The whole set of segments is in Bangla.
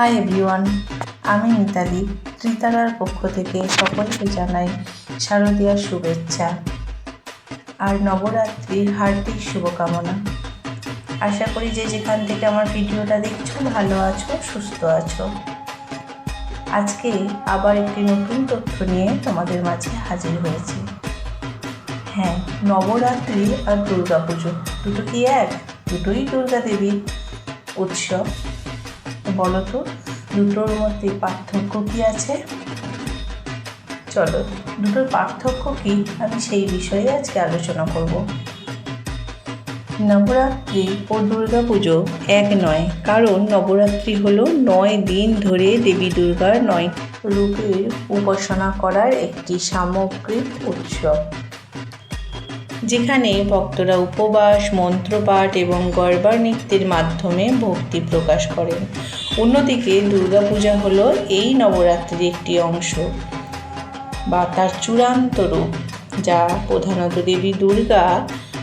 হাই এভরিওয়ান, আমি মিতালি, ত্রিতারার পক্ষ থেকে সকলকে জানাই শারদীয়ার শুভেচ্ছা আর নবরাত্রির হার্দিক শুভকামনা। আশা করি যে যেখান থেকে আমার ভিডিওটা দেখছ, ভালো আছো, সুস্থ আছো। আজকে আবার একটি নতুন তথ্য নিয়ে তোমাদের মাঝে হাজির হয়েছি। হ্যাঁ নবরাত্রি আর দুর্গা পুজো দুটো কি এক? দুটোই দুর্গা দেবীর উৎসব। বলো তো, দুটোর মধ্যে পার্থক্য কি আছে? চলো, দুটোর পার্থক্য কি? আমি সেই বিষয়ে আজকে আলোচনা করব। নবরাত্রি ও দুর্গা পুজো এক নয়, কারণ নবরাত্রি হলো নয় দিন ধরে দেবী দুর্গার নয় রূপের উপাসনা করার একটি সামগ্রিক উৎসব। যেখানে ভক্তরা উপবাস, মন্ত্রপাঠ এবং গরবার নৃত্যের মাধ্যমে ভক্তি প্রকাশ করেন। অন্যদিকে দুর্গাপূজা হলো এই নবরাত্রির একটি অংশ বা তার চূড়ান্ত রূপ, যা প্রধানত দেবী দুর্গা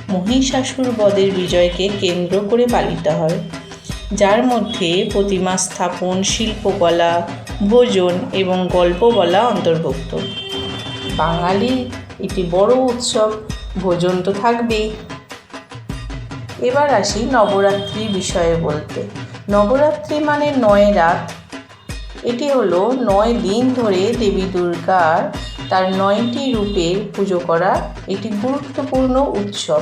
মহিষাসুর বদের বিজয়কে কেন্দ্র করে পালিত হয়, যার মধ্যে প্রতিমা স্থাপন, শিল্পকলা, ভোজন এবং গল্প বলা অন্তর্ভুক্ত। বাঙালি, একটি বড় উৎসব, ভোজন তো থাকবেই। এবার আসি নবরাত্রি বিষয়ে বলতে। নবরাত্রি মানে নয় রাত। এটি হলো নয় দিন ধরে দেবী দুর্গার তার নয়টি রূপে পুজো করা একটি গুরুত্বপূর্ণ উৎসব।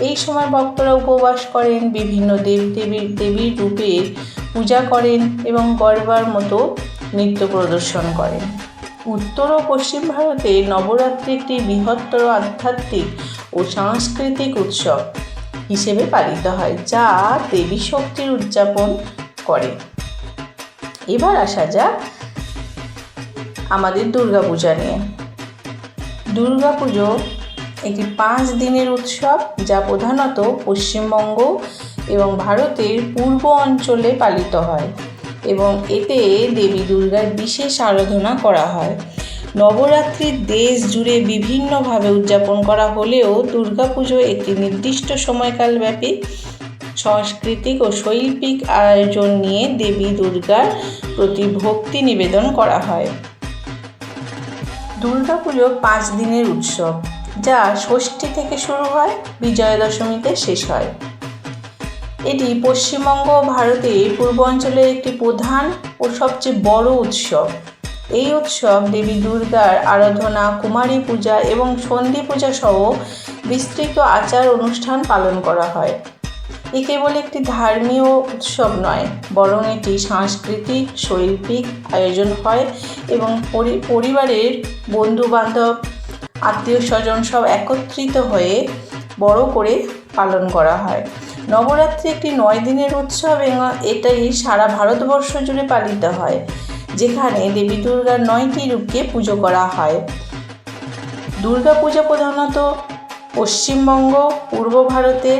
এই সময় ভক্তরা উপবাস করেন, বিভিন্ন দেব দেবীর রূপের পূজা করেন এবং গরবার মতো নৃত্য প্রদর্শন করেন। উত্তর ও পশ্চিম ভারতে নবরাত্রি একটি বৃহত্তর আধ্যাত্মিক ও সাংস্কৃতিক উৎসব। হিসেবে পালিত হয়, যা দেবী শক্তির উদযাপন করে। এবার আসা যাক আমাদের দুর্গাপূজা নিয়ে। দুর্গাপুজো একটি পাঁচ দিনের উৎসব, যা প্রধানত পশ্চিমবঙ্গ এবং ভারতের পূর্ব অঞ্চলে পালিত হয় এবং এতে দেবী দুর্গার বিশেষ আরাধনা করা হয়। নবরাত্রির দেশ জুড়ে বিভিন্নভাবে উদযাপন করা হলেও দুর্গাপুজো একটি নির্দিষ্ট সময়কাল ব্যাপী সাংস্কৃতিক ও শৈল্পিক আয়োজন নিয়ে দেবী দুর্গার প্রতি ভক্তি নিবেদন করা হয়। দুর্গাপুজো পাঁচ দিনের উৎসব, যা ষষ্ঠী থেকে শুরু হয় বিজয়া দশমীতে শেষ হয়। এটি পশ্চিমবঙ্গ ভারতের পূর্বাঞ্চলের একটি প্রধান ও সবচেয়ে বড় উৎসব। এই উৎসব দেবী দুর্গার আরাধনা, কুমারী পূজা এবং সন্ধি পূজা সহ বিস্তৃত আচার অনুষ্ঠান পালন করা হয়। এ কেবল একটি ধর্মীয় উৎসব নয়, বরং এটি সাংস্কৃতিক, শৈল্পিক আয়োজন হয় এবং পরিবারের বন্ধু বান্ধব আত্মীয় স্বজন সব একত্রিত হয়ে বড় করে পালন করা হয়। নবরাত্রি একটি নয় দিনের উৎসব এবং এটাই সারা ভারতবর্ষ জুড়ে পালিত হয়। যেখানে দেবী দুর্গার নয়টি রূপকে পুজো করা হয়। দুর্গা পূজা প্রধানত পশ্চিমবঙ্গ, পূর্ব ভারতে,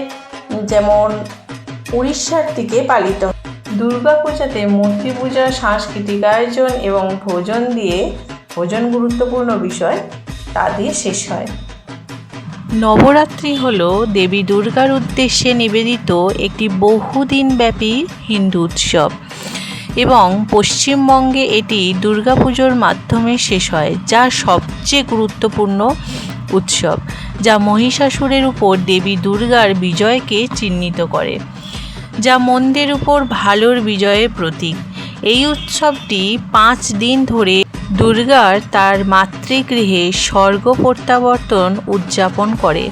যেমন উড়িষ্যার দিকে পালিত। দুর্গা পূজাতে মূর্তি পূজা, সাংস্কৃতিক আয়োজন এবং ভোজন দিয়ে ভোজন গুরুত্বপূর্ণ বিষয়, তা দিয়ে শেষ হয়। নবরাত্রি হল দেবী দুর্গার উদ্দেশ্যে নিবেদিত একটি বহুদিনব্যাপী হিন্দু উৎসব। এবং পশ্চিমবঙ্গে এটি দুর্গাপুজোর মাধ্যমে শেষ হয়, যা সবচেয়ে গুরুত্বপূর্ণ উৎসব, যা মহিষাসুরের উপর দেবী দুর্গার বিজয়কে চিহ্নিত করে, যা মন্দের উপর ভালোর বিজয়ের প্রতীক। এই উৎসবটি পাঁচ দিন ধরে দুর্গার তার মাতৃগৃহে স্বর্গ প্রত্যাবর্তন উদযাপন করে।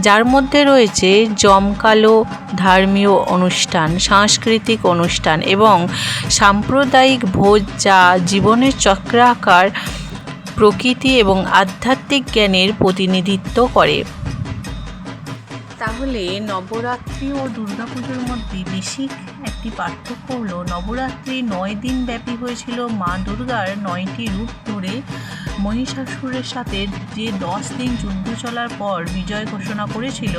যার মধ্যে রয়েছে জমকালো ধর্মীয় অনুষ্ঠান, সাংস্কৃতিক অনুষ্ঠান এবং সাম্প্রদায়িক ভোজ যা জীবনের চক্রাকার প্রকৃতি এবং আধ্যাত্মিক জ্ঞানের প্রতিনিধিত্ব করে। তাহলে নবরাত্রি ও দুর্গাপুজোর মধ্যে বেসিক একটি পার্থক্য হলো, নবরাত্রি নয় দিন ব্যাপী হয়েছিল মা দুর্গার নয়টি রূপ ধরে মহিষাসুরের সাথে যে দশ দিন যুদ্ধ চলার পর বিজয় ঘোষণা করেছিল,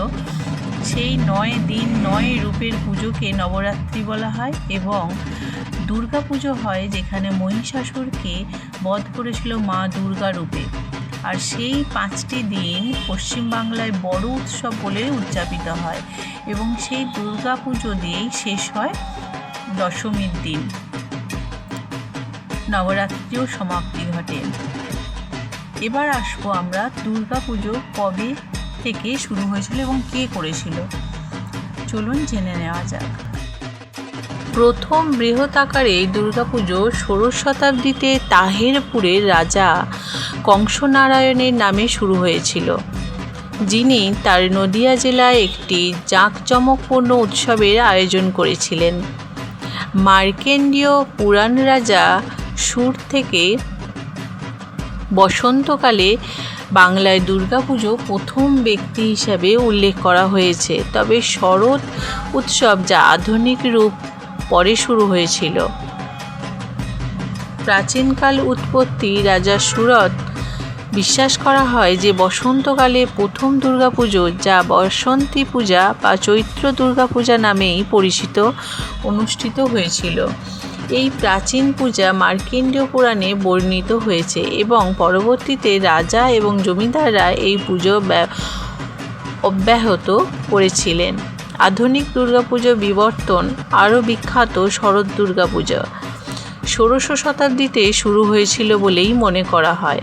সেই নয় দিন নয় রূপের পুজোকে নবরাত্রি বলা হয় এবং দুর্গা পুজো হয় যেখানে মহিষাসুরকে বধ করেছিল মা দুর্গা রূপে। আর সেই পাঁচটি দিন পশ্চিমবাংলায় বড় উৎসব বলে উদযাপিত হয় এবং সেই দুর্গা পুজো দিয়েই শেষ হয় দশমীর দিন। নবরাত্রিও সমাপ্তি ঘটে। এবার আসব আমরা দুর্গা পুজো কবে থেকে শুরু হয়েছিল এবং কে করেছিল? চলুন জেনে নেওয়া যাক। প্রথম বৃহৎ আকারে দুর্গাপুজো ষোড়শ শতাব্দীতে তাহেরপুরের রাজা কংসনারায়ণের নামে শুরু হয়েছিল। যিনি তার নদিয়া জেলায় একটি জাঁকজমকপূর্ণ উৎসবের আয়োজন করেছিলেন। মার্কেন্ডীয় পুরাণ রাজা সুর থেকে বসন্তকালে বাংলায় দুর্গাপুজো প্রথম ব্যক্তি হিসাবে উল্লেখ করা হয়েছে। তবে শরৎ উৎসব যা আধুনিক রূপ পরে শুরু হয়েছিল। প্রাচীনকাল উৎপত্তি রাজা সুরত বিশ্বাস করা হয় যে বসন্তকালে প্রথম দুর্গাপুজো যা বসন্তী পূজা বা চৈত্র দুর্গাপূজা নামেই পরিচিত, অনুষ্ঠিত হয়েছিল। এই প্রাচীন পূজা মার্কেন্ডীয় পুরাণে বর্ণিত হয়েছে এবং পরবর্তীতে রাজা এবং জমিদাররা এই পুজো ব্যা- অব্যাহত করেছিলেন। আধুনিক দুর্গাপুজো বিবর্তন, আরও বিখ্যাত শরৎ দুর্গাপুজো। ষোড়শ শতাব্দীতে শুরু হয়েছিল বলেই মনে করা হয়।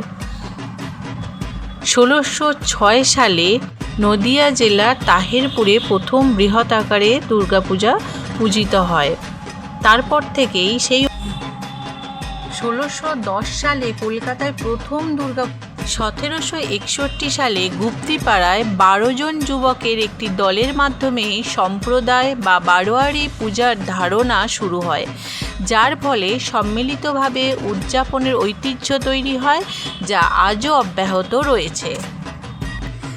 ষোলোশো ছয় সালে নদিয়া জেলার তাহেরপুরে প্রথম বৃহৎ আকারে দুর্গাপূজা পূজিত হয়। তারপর থেকেই সেই ষোলোশো দশ সালে কলকাতায় প্রথম দুর্গা সতেরোশো একষট্টি সালে গুপ্তিপাড়ায় বারো জন যুবকের একটি দলের মাধ্যমে সম্প্রদায় বা বারোয়ারি পূজার ধারণা শুরু হয় যার ফলে সম্মিলিতভাবে উদযাপনের ঐতিহ্য তৈরি হয় যা আজও অব্যাহত রয়েছে।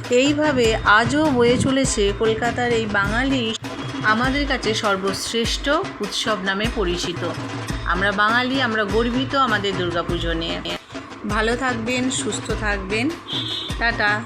এইভাবে আজও বয়ে চলেছে কলকাতার এই বাঙালি আমাদের কাছে সর্বশ্রেষ্ঠ উৎসব নামে পরিচিত। আমরা বাঙালি, আমরা গর্বিত আমাদের দুর্গাপুজো নিয়ে। ভালো থাকবেন, সুস্থ থাকবেন। টাটা।